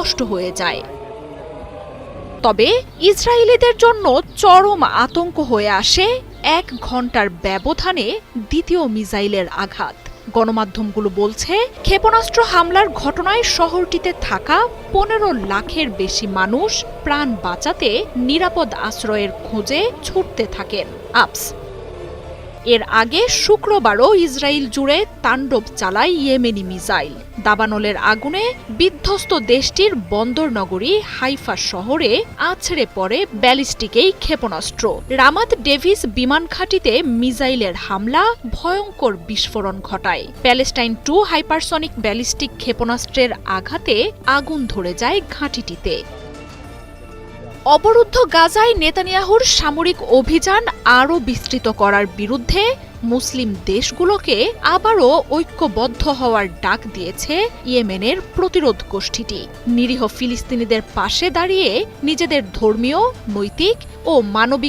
স্পষ্ট হয়ে যায়। তবে ইসরায়েলিদের জন্য চরম আতঙ্ক হয়ে আসে এক ঘণ্টার ব্যবধানে দ্বিতীয় মিসাইলের আঘাত। গণমাধ্যমগুলো বলছে, ক্ষেপণাস্ত্র হামলার ঘটনায় শহরটিতে থাকা পনেরো লাখের বেশি মানুষ প্রাণ বাঁচাতে নিরাপদ আশ্রয়ের খোঁজে ছুটতে থাকেন। আপস এর আগে শুক্রবারও ইসরায়েল জুড়ে তাণ্ডব চালায় ইয়েমেনি মিসাইল। দাবানলের আগুনে বিধ্বস্ত দেশটির বন্দর নগরী হাইফা শহরে আছড়ে পড়ে ব্যালিস্টিক এই ক্ষেপণাস্ত্র। রামাত ডেভিস বিমান ঘাঁটিতে মিসাইলের হামলা ভয়ঙ্কর বিস্ফোরণ ঘটায়। প্যালেস্টাইন টু হাইপারসনিক ব্যালিস্টিক ক্ষেপণাস্ত্রের আঘাতে আগুন ধরে যায় ঘাঁটিটিতে। অবরুদ্ধ গাজায় নেতানিয়াহুর সামরিক অভিযান আরও বিস্তৃত করার বিরুদ্ধে মুসলিম দেশগুলোকে আবারও ঐক্যবদ্ধ হওয়ার ডাক দিয়েছে ইয়েমেনের প্রতিরোধ গোষ্ঠীটি। নিরীহ ফিলিস্তিনিদের পাশে দাঁড়িয়ে নিজেদের ধর্মীয়, নৈতিক ও মানবিক